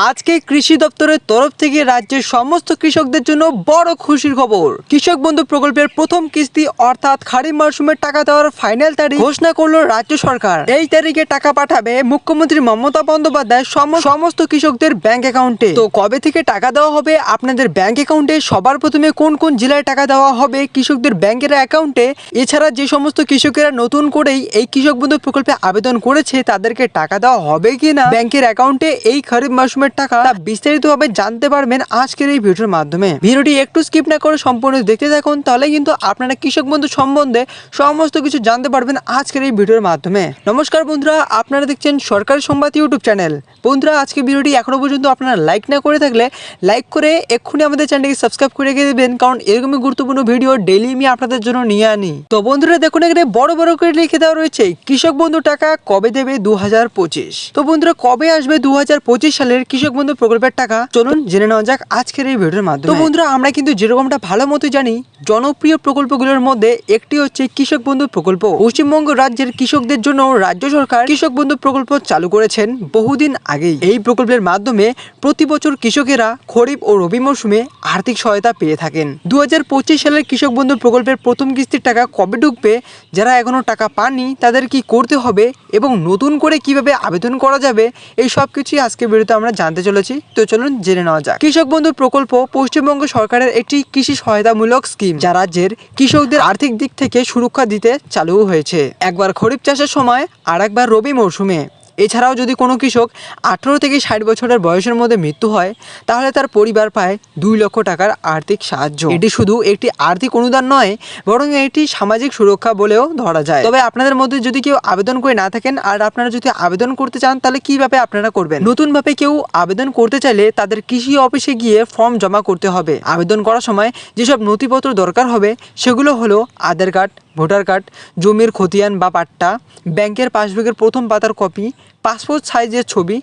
আজকে কৃষি দপ্তরের তরফ থেকে রাজ্যের সমস্ত কৃষকদের জন্য বড় খুশির খবর। কৃষক বন্ধু প্রকল্পের প্রথম কিস্তি অর্থাৎ খারিফ মরশুমের টাকা দেওয়ার ফাইনাল তারিখ ঘোষণা করল রাজ্য সরকার। এই তারিখে টাকা পাঠাবে মুখ্যমন্ত্রী মমতা বন্দ্যোপাধ্যায় সম- সমস্ত কৃষকদের ব্যাংক অ্যাকাউন্টে তো কবে থেকে টাকা দেওয়া হবে? আপনাদের ব্যাংক অ্যাকাউন্টে সবার প্রথমে কোন কোন জেলায় টাকা দেওয়া হবে? কৃষকদের ব্যাংকের অ্যাকাউন্টে এছাড়া যে সমস্ত কৃষকেরা নতুন করেই এই কৃষক বন্ধু প্রকল্পে আবেদন করেছে, তাদেরকে টাকা দেওয়া হবে কিনা? ব্যাংকের অ্যাকাউন্টে এই খরিফ মরশুমের টাকা তা বিস্তারিতভাবে জানতে পারবেন আজকের এই ভিডিওর মাধ্যমে। ভিডিওটি একটু স্কিপ না করে সম্পূর্ণ দেখতে থাকুন, তাহলে কিন্তু আপনারা কৃষক বন্ধু সম্বন্ধে সমস্ত কিছু জানতে পারবেন আজকের এই ভিডিওর মাধ্যমে। নমস্কার বন্ধুরা, আপনারা দেখছেন সরকারি সংবাদ ইউটিউব চ্যানেল। বন্ধুরা, আজকে ভিডিওটি এখনও পর্যন্ত আপনারা লাইক না করে থাকলে লাইক করে এক্ষুনি আমাদের চ্যানেলকে সাবস্ক্রাইব করে রেখে দেবেন, কারণ এরকমই গুরুত্বপূর্ণ ভিডিও ডেইলি আমি আপনাদের জন্য নিয়ে আনি। তো বন্ধুরা, দেখুন এখানে বড় বড় করে লিখে দেওয়া রয়েছে, কৃষক বন্ধু টাকা কবে দেবে দু হাজার পঁচিশ? তো বন্ধুরা, কবে আসবে দু হাজার পঁচিশ সালের কৃষক বন্ধু প্রকল্পের টাকা, চলুন জেনে নেওয়া যাক আজকের এই ভিডিওর মাধ্যমে। বন্ধুরা, আমরা কিন্তু যেরকমটা ভালো মতো জানি, জনপ্রিয় প্রকল্পগুলোর মধ্যে একটি হচ্ছে কৃষক বন্ধু প্রকল্প। পশ্চিমবঙ্গ রাজ্যের কৃষকদের জন্য রাজ্য সরকার কৃষক বন্ধু প্রকল্প চালু করেছেন বহুদিন আগেই। এই প্রকল্পের মাধ্যমে প্রতি বছর কৃষকেরা খরিফ ও রবি মরশুমে আর্থিক সহায়তা পেয়ে থাকেন। দু হাজার পঁচিশ সালের কৃষক বন্ধু প্রকল্পের প্রথম কিস্তির টাকা কবে ঢুকবে, যারা এখনও টাকা পাননি, তাদের কি করতে হবে এবং নতুন করে কীভাবে আবেদন করা যাবে, এই সব কিছুই আজকে ভিডিওতে আমরা জানতে চলেছি। তো চলুন জেনে নেওয়া যাক। কৃষক বন্ধু প্রকল্প পশ্চিমবঙ্গ সরকারের একটি কৃষি সহায়তামূলক স্কিম, যা রাজ্যের কৃষকদের আর্থিক দিক থেকে সুরক্ষা দিতে চালু হয়েছে। একবার খরিফ চাষের সময় আর একবার রবি মরশুমে এছাড়াও যদি কোনো কৃষক আঠেরো থেকে ষাট বছরের বয়সের মধ্যে মৃত্যু হয় তাহলে তার পরিবার পায় দুই লক্ষ টাকার আর্থিক সাহায্য। এটি শুধু একটি আর্থিক অনুদান নয় বরং এটি সামাজিক সুরক্ষা বলেও ধরা যায়। তবে আপনাদের মধ্যে যদি কেউ আবেদন করে না থাকেন আর আপনারা যদি আবেদন করতে চান তাহলে কীভাবে আপনারা করবেন? নতুনভাবে কেউ আবেদন করতে চাইলে তাদের কৃষি অফিসে গিয়ে ফর্ম জমা করতে হবে। আবেদন করার সময় যেসব নথিপত্র দরকার হবে সেগুলো হলো আধার কার্ড ভোটার কার্ড জমির খতিয়ান বা পাট্টা ব্যাংকের পাসবুকের প্রথম পাতার কপি পাসপোর্ট সাইজের ছবি।